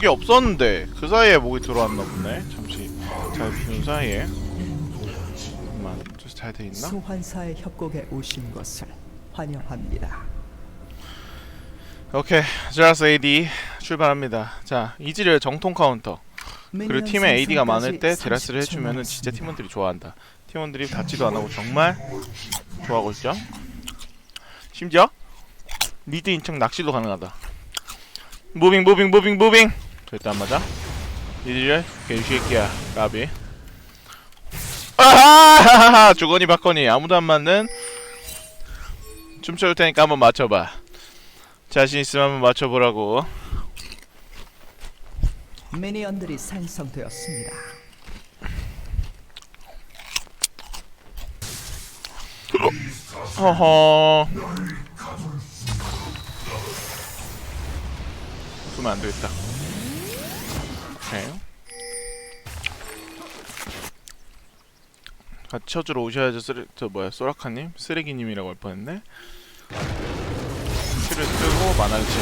목이 없었는데 그 사이에 목이 들어왔나 보네. 잠시 잘 비운 사이에. 잠깐만 잘돼 있나? 소환사의 협곡에 오신 것을 환영합니다. 오케이. 제라스 AD 출발합니다. 자 이지를 정통 카운터. 그리고 팀에 AD가 많을 때 제라스를 해주면은 진짜 팀원들이 좋아한다. 팀원들이 닿지도 안 하고 정말 좋아하고 있죠? 심지어 미드 인척 낚시도 가능하다. 무빙 무빙 무빙 무빙 절대 안 맞아? 이지를? 개새끼야 까비. 아하하하 주거니 받거니 아무도 안 맞는? 춤춰줄 테니까 한번 맞춰봐. 자신 있으면 한번 맞춰보라고. 미니언들이 생성되었습니다. 허허. 쓰면 안 되겠다 오케이 같이 쳐주러 오셔야죠 쓰레 저 뭐야 소라카님? 쓰레기님이라고 할 뻔했네. 키를 쓰고 만화를 치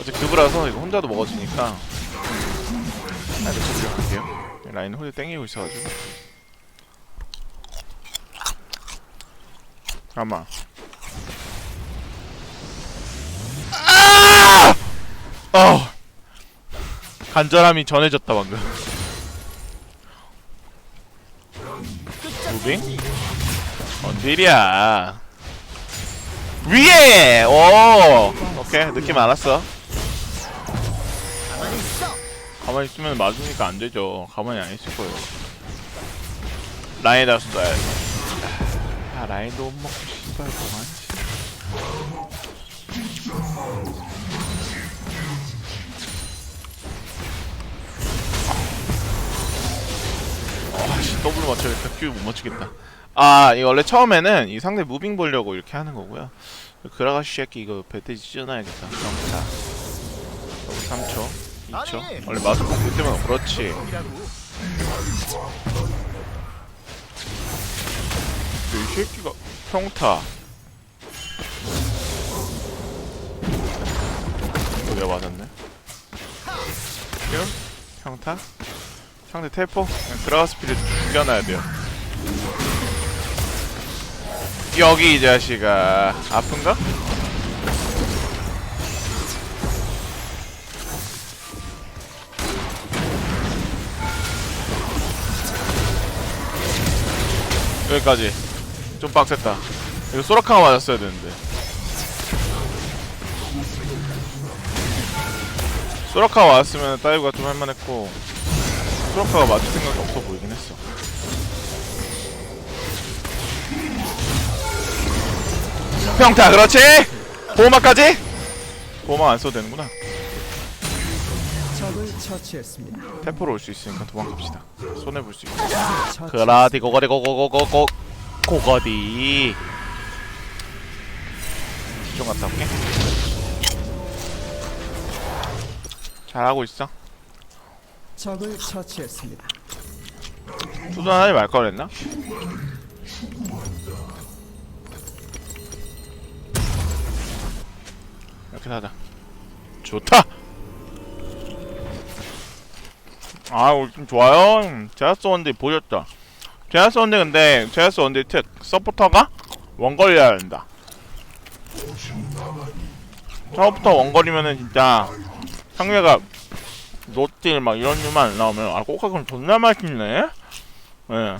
어제 그브라서 이거 혼자도 먹어주니까. 라인을 쳐주려 할게요. 라인 홀에 땡기고 있어가지고. 잠깐만 아! 어 간절함이 전해졌다 방금. 무빙? 언딜이야. 위에! 오! 오케이 느낌 알았어. 가만히 있으면 맞으니까 안 되죠. 가만히 안 있을 거예요. 라인에다 쏴야지. 아 라인도 못 먹고 씨발 그만 더블로 맞춰야겠다 큐 못 맞추겠다. 아 이거 원래 처음에는 이 상대 무빙 보려고 이렇게 하는 거고요. 그라가시 새끼 이거 배트지 찢어놔야겠다. 정타 3초 2초. 원래 마스 공부 때문에 그렇지. 이 새끼가 평타. 이거 내가 맞았네. 큐 평타 상대 테포? 그냥 그라가 스피를 죽여놔야 돼요. 여기 이 자식아. 아픈가? 여기까지. 좀 빡셌다. 이거 소라카가 맞았어야 되는데. 소라카가 맞았으면 따이브가 좀 할만했고 소라카가 맞을 생각이 없어 보이긴 했어. 평타 그렇지! 보호막까지? 보호막 안 써도 되는구나. 적을 처치했습니다. 테포로 올 수 있으니까 도망갑시다. 손해 볼수 처치- 그라디 고거디 고고고고고 고거디. 좀 갔다 올게. 잘하고 있어 적을 처치했습니다. 투전하지 말걸 그랬나? 이렇게 하자 좋다 아 우리 좀 좋아요 음, 제아스 원딜 보셨죠? 제아스 원딜 근데 제아스 원딜 특 서포터가 원거리해야 된다 처음부터 원거리면은 진짜 상대가 노틸 막 이런 류만 안 나오면 아 꼬카건 존나 맛있네? 예.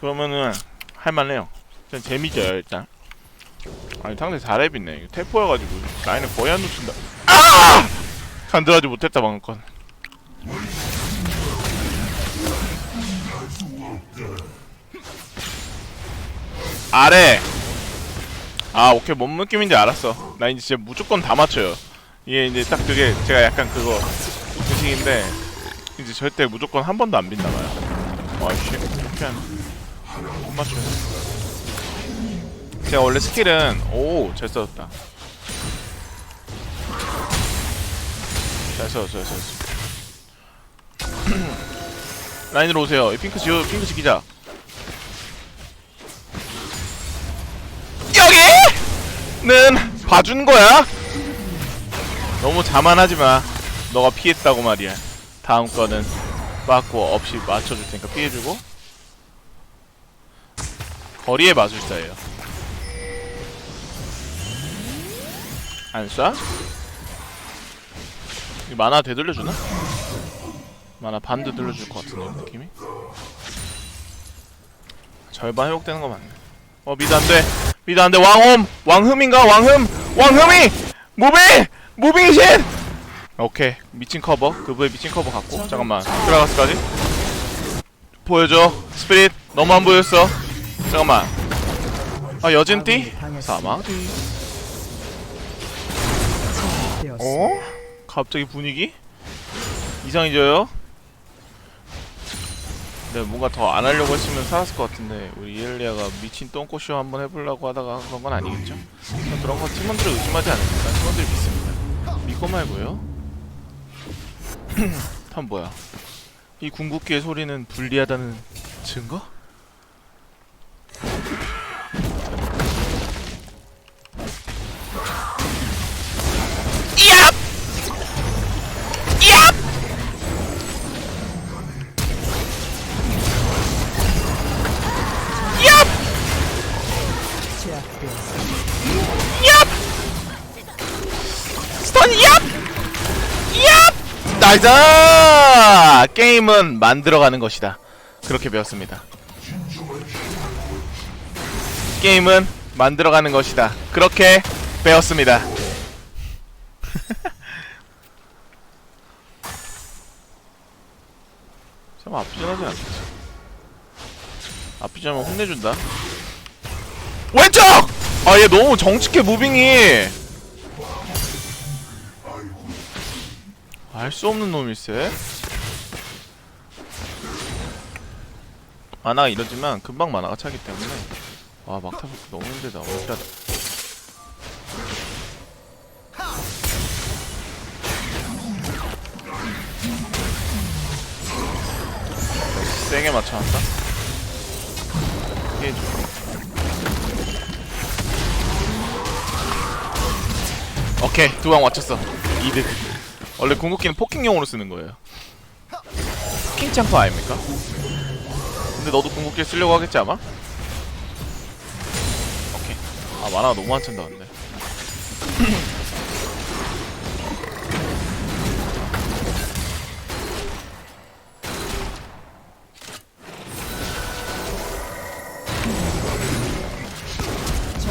그러면은 할만해요. 일단 재미죠 일단. 아니 상대 4렙이네. 이거 태포여가지고 라인을 거의 안 놓친다. 아! 간들하지 못했다 방금 건. 아래. 아 오케이. 뭔 느낌인지 알았어. 나 이제 진짜 무조건 다 맞춰요 이게 이제 딱 그게 제가 약간 그거 의식인데 이제 절대 무조건 한 번도 안 빈다봐요. 와씨 이렇게 하네 못 맞춰요. 제가 원래 스킬은 오 잘 써졌다. 잘 써졌어 잘 써졌어. 라인으로 오세요. 이 핑크 지우 핑크 지키자. 여기는 봐준 거야 너무 자만하지 마. 너가 피했다고 말이야. 다음 거는 빠꾸 없이 맞춰줄 테니까 피해주고. 거리의 마술사예요. 안 쏴? 이 만화 되돌려주나? 만화 반 되돌려줄 것 같은데 느낌이? 절반 회복되는 거 맞네. 어 미드 안 돼. 미드 안 돼. 왕홈! 왕흠인가? 왕흠! 왕흠이! 무빙! 무빙 신! 오케이. 미친 커버. 그부의 미친 커버 갖고. 잠깐만. 들어가스까지. 보여줘. 스피릿. 너무 안 보였어. 잠깐만. 아, 여진띠? 되었습니다. 어? 갑자기 분위기? 이상해져요? 네, 뭔가 더 안 하려고 했으면 살았을 것 같은데 우리 이엘리아가 미친 똥꼬쇼 한번 해보려고 하다가 그런 건 아니겠죠? 그런 건 팀원들을 의심하지 않으니까 팀원들 믿습니다. 믿고 말고요. 탐 뭐야? 이 궁극기의 소리는 불리하다는 증거? 얍! 나이스! 게임은 만들어가는 것이다. 그렇게 배웠습니다. 게임은 만들어가는 것이다. 그렇게 배웠습니다. 참 아프진 하진 않겠지. 아프지 않으면 혼내준다. 왼쪽! 아, 얘 너무 정직해, 무빙이! 알 수 없는 놈일세. 만화가 이러지만 금방 만화가 차기 때문에. 와 막타 볼기 너무 힘들다. 어지하다 세게 맞춰놨다. 피해줘 오케이 두 방 맞췄어. 이득 원래 궁극기는 포킹용으로 쓰는 거예요 포킹 창포 아닙니까? 근데 너도 궁극기 쓰려고 하겠지 아마? 오케이 아 만화가 너무 안 찬다 근데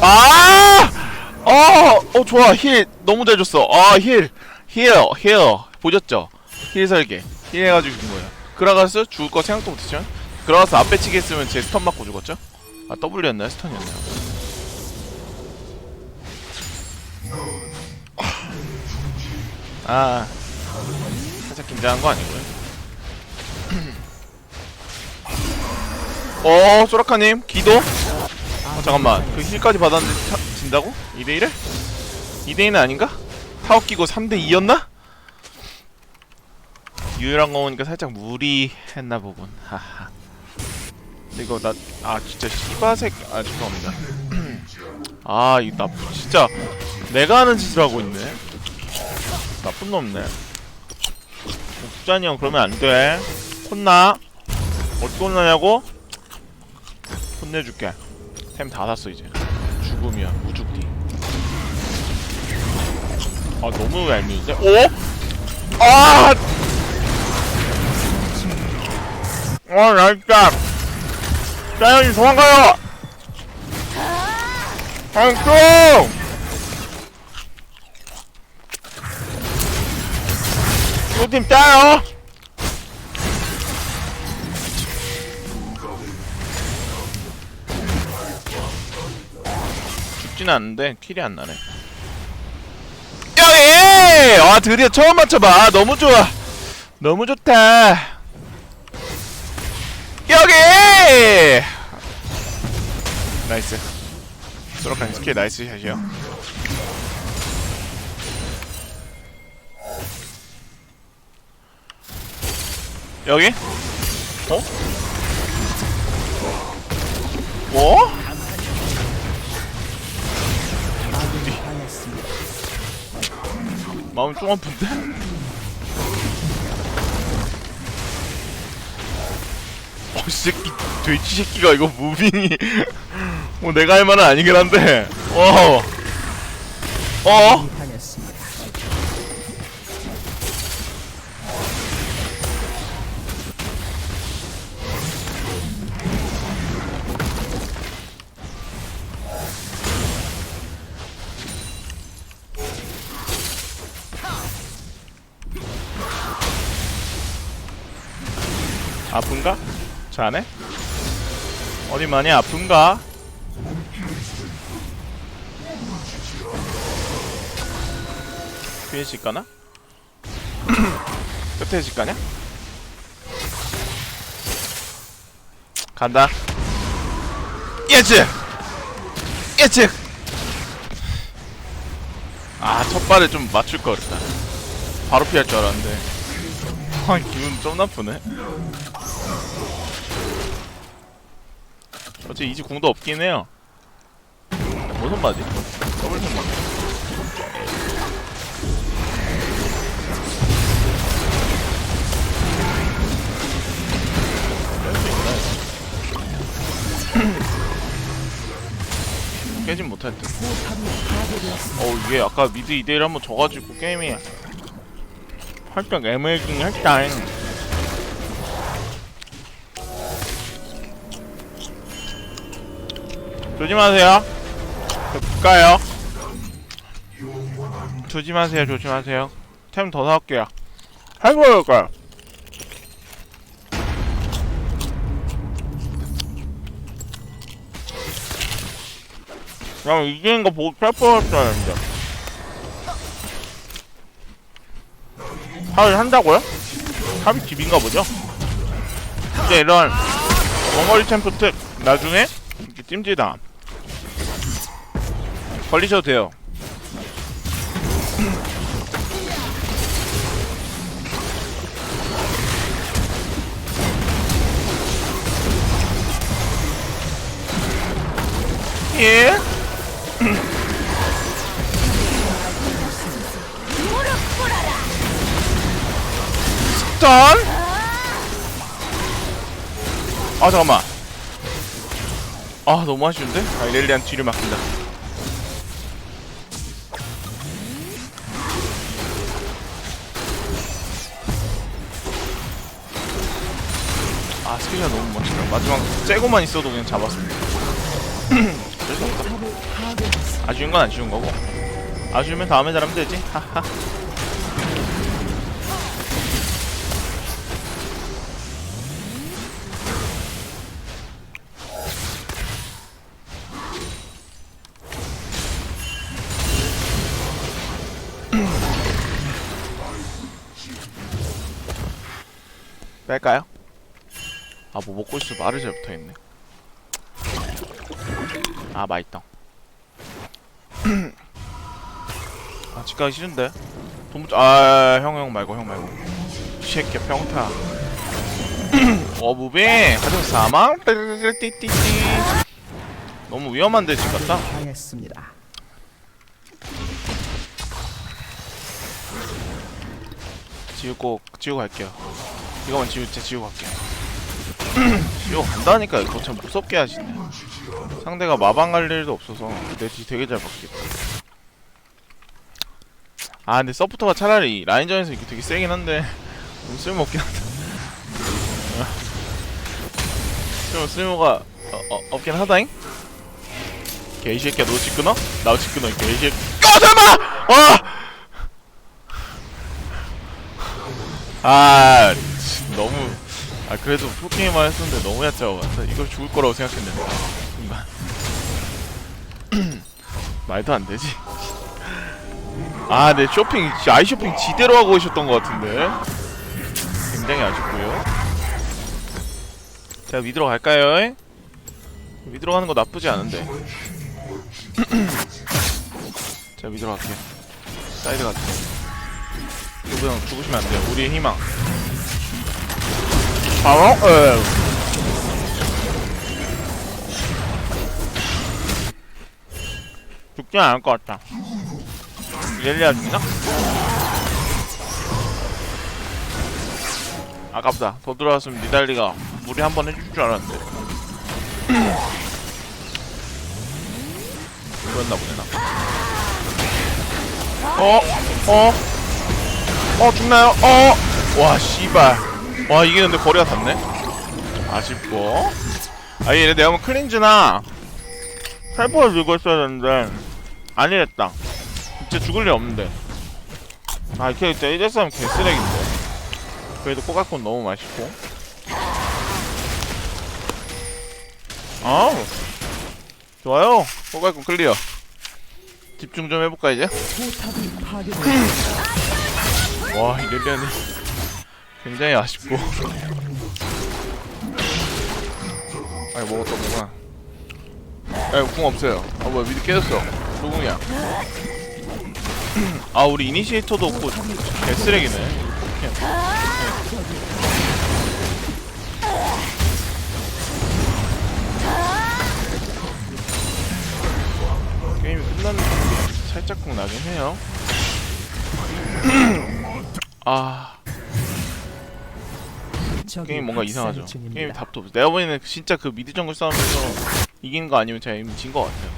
아! 어! 어 좋아 힐 너무 잘 줬어 아 힐 힐힐 보셨죠? 힐 설계 힐 해가지고 죽은 거예요 그라가스 죽을 거 생각도 못했지만 그라가스 앞에 치기 했으면 제 스턴 맞고 죽었죠? 아 W였나요? 스턴이었나요? 아 살짝 긴장한 거 아니고요 어 소라카님 기도? 어 잠깐만 그 힐까지 받았는데 차, 진다고? 2대1에? 2대2는 아닌가? 타워 끼고 3대2였나? 유일한 거 보니까 살짝 무리했나 보군. 하하. 이거 나 아 진짜 씨바색 아 죄송합니다. 아 이거 나 진짜 내가 하는 짓을 하고 있네. 나쁜 놈네. 국잔이 형 그러면 안돼. 혼나. 어떻게 혼나냐고? 혼내줄게. 템 다 샀어 이제. 죽음이야 아 너무 얄미운데? 오? 아! 아, 나 진짜. 짜연이 도망가요! 한쪽! 이팀 짜요! 죽진 않는데 킬이 안 나네. 여기! 아 드디어 처음 맞춰봐. 너무 좋아. 너무 좋다. 여기! 나이스. 소라카니 스킬 나이스 샷이요. 여기? 어? 뭐? 마음 좀 아픈데? 어, 이 새끼, 돼지 새끼가 이거 무빙이. 뭐 내가 할 말은 아니긴 한데. 어. 어? 자네? 어디 많이 아픈가? 뒤에 집 가나? 끝에 집 가냐? 간다. 예측! 예측! 아, 첫 발에 좀 맞출 걸 그랬다. 바로 피할 줄 알았는데. 아, 기분 좀 나쁘네. 어째 이지 궁도 없긴 해요. 무슨 바지? 더블 손만. 깨진 못할 듯. 어 이게 아까 미드 2대1 한번 져가지고 게임이 활짝 애매하긴 했다. 조심하세요. 저 볼까요? 조심하세요, 조심하세요. 템 더 사올게요. 해볼까요? 그냥 이기는 거 보고 뺄뻔했어야 했는데. 합을 한다고요? 합이 집인가 보죠? 이제 이런 원거리 챔프 특 나중에 이렇게 찜질당 걸리셔도 돼요. 예? 스턴? 아 잠깐만 아 너무 아쉬운데? 아 이렐리안 뒤를 막힌다 아 스킬이 너무 멋지다. 마지막 째고만 있어도 그냥 잡았습니다. 수 없다 아쉬운 건 아쉬운 거고. 아쉬우면 다음에 잘하면 되지. 하하. 뺄까요? 아 뭐 먹고 있어 말을 잘 못하겠네. 아 맛있다. 아 집 가기 싫은데? 돈 못... 아형 형 말고 형 말고. 이 새끼야 평타. 어 무빙 하지만 사망? 띠띠띠띠 너무 위험한데 집 같다? 당했습니다. 지우고 지우고 갈게요. 이거만 지우 제 지우고 갈게요 지우고 간다니까 이거 참 무섭게 하시네 상대가 마방 갈 일도 없어서 내 뒤 되게 잘 먹겠다 아 근데 서포터가 차라리 라인전에서 이게 되게 세긴 한데 좀 쓸모없긴 하다 쓸모, 쓸모가 어, 어, 없긴 하다잉 개이새끼야 너 집 끊어? 나 집 끊어 이 개이새끼 어! 와! 아 진- 너무 아 그래도 포킹만 했었는데 너무 얕죠 이걸 죽을 거라고 생각했는데. 순간. 말도 안 되지. 아네 쇼핑 지- 아이 쇼핑 지대로 하고 오셨던 것 같은데. 굉장히 아쉽고요. 자 위드로 갈까요? 위드로 가는 거 나쁘지 않은데. 자 위드로 갈게요. 사이드 갈게요. 누구 형 죽으시면 안 돼요. 우리의 희망. 방어? 예. 죽진 않을 것 같다. 렐리아 죽나? 아깝다. 더 들어왔으면 니달리가 무리 한 번 해줄 줄 알았는데. 그랬나 보네, 나. 어? 어? 어, 죽나요? 어? 와, 씨발. 와 이게 근데 거리가 닿네? 아쉽고. 아 얘네 내가 보면 클린즈나 살포를 들고 있어야 되는데 아니랬다. 진짜 죽을 일 없는데. 아 이렇게 진짜 1대 싸움 개쓰레기인데. 그래도 꼬각콘 너무 맛있고. 아우. 좋아요. 꼬각콘 클리어. 집중 좀 해볼까 이제? 포탑이 파괴되었습니다. 와 이래련이 굉장히 아쉽고. 아니 먹었다 뭐가 아궁 없어요. 아 뭐야 미드 깨졌어. 누궁이야. 아 우리 이니시에이터도 없고 개쓰레기네. 게임이 끝나는 느낌이 살짝쿵 나긴 해요. 아 적이 게임 뭔가 이상하죠. 중입니다. 게임이 답도 없어. 내가 보기에는 진짜 그 미드 정글 싸움에서 이긴 거 아니면 제가 이미 진거 같아요.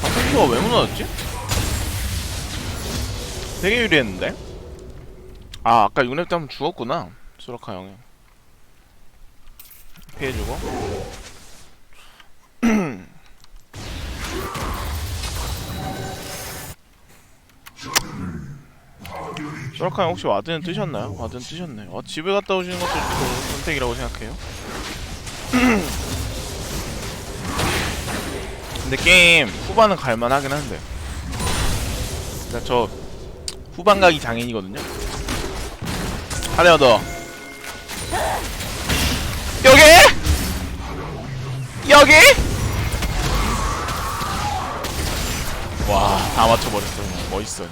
방송표가 왜 무너졌지? 되게 유리했는데? 아 아까 6렙 때문에 죽었구나 수라카 형이 피해주고 수라카 형 혹시 와드는 뜨셨나요? 와드는 뜨셨네. 어, 집에 갔다 오시는 것도 또 선택이라고 생각해요. 근데 게임 후반은 갈만하긴 한데. 그러니까 저 후반 가기 장인이거든요. 하나 더. 여기? 여기? 와 다 맞춰버렸어. 멋있어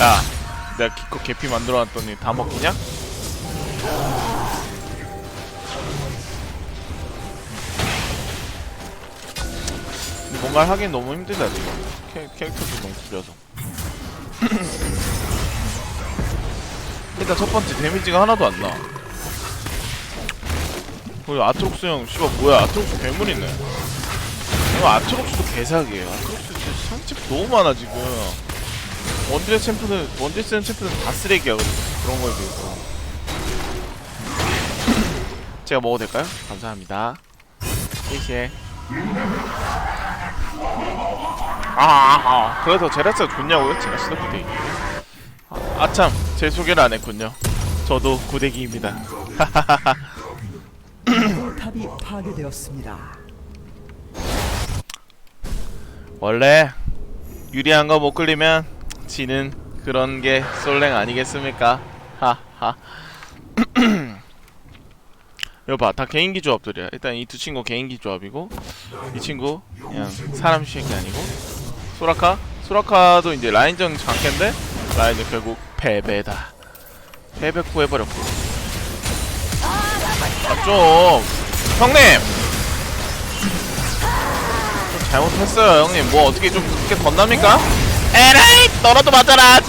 야 내가 기껏 개피 만들어놨더니 다? 근데 뭔가를 하긴 너무 힘들다 지금. 캐, 캐릭터도 너무 구려서. 일단 첫 번째 데미지가 하나도 안 나. 그리고 아트록스 형 씨발 뭐야. 아트록스 괴물이네. 이거 아트록스도 개사기예요. 아트록스 진짜 산책 너무 많아 지금 원딜의 챔프는 원딜 쓰는 챔프는 다 쓰레기야 그런 거에 비해서. 제가 먹어도 될까요? 감사합니다. 시시해 아, 아, 그래서 제라스가 좋냐고요? 제라스도 구대기. 아, 아참. 제 소개를 안 했군요. 저도 구대기입니다. 포탑이 파괴되었습니다. 원래 유리한 거 못 끌리면 지는 그런 게 솔랭 아니겠습니까? 하하. 이거 봐, 다 개인기 조합들이야. 일단 이 두 친구 개인기 조합이고 이 친구 그냥 사람 새끼 아니고 소라카? 소라카도 이제 라인전 장캔데 라인전 결국 패배다. 패배 구해버렸고. 아 좀, 형님. 좀 잘못했어요 형님. 뭐 어떻게 좀 그렇게 덧납니까? 에라이! 너라도 맞아라!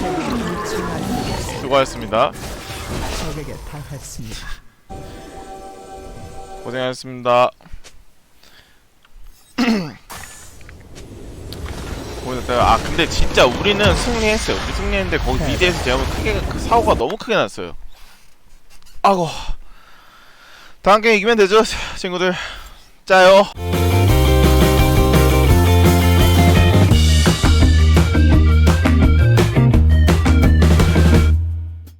수고하셨습니다. 적에게 당했습니다. 고생하셨습니다. 고생했어요. 아 근데 진짜 우리는 승리했어요. 우리 승리했는데 거기 미드에서 제가 크게 그 사고가 너무 크게 났어요. 아고. 다음 게임 이기면 되죠 친구들? 짜요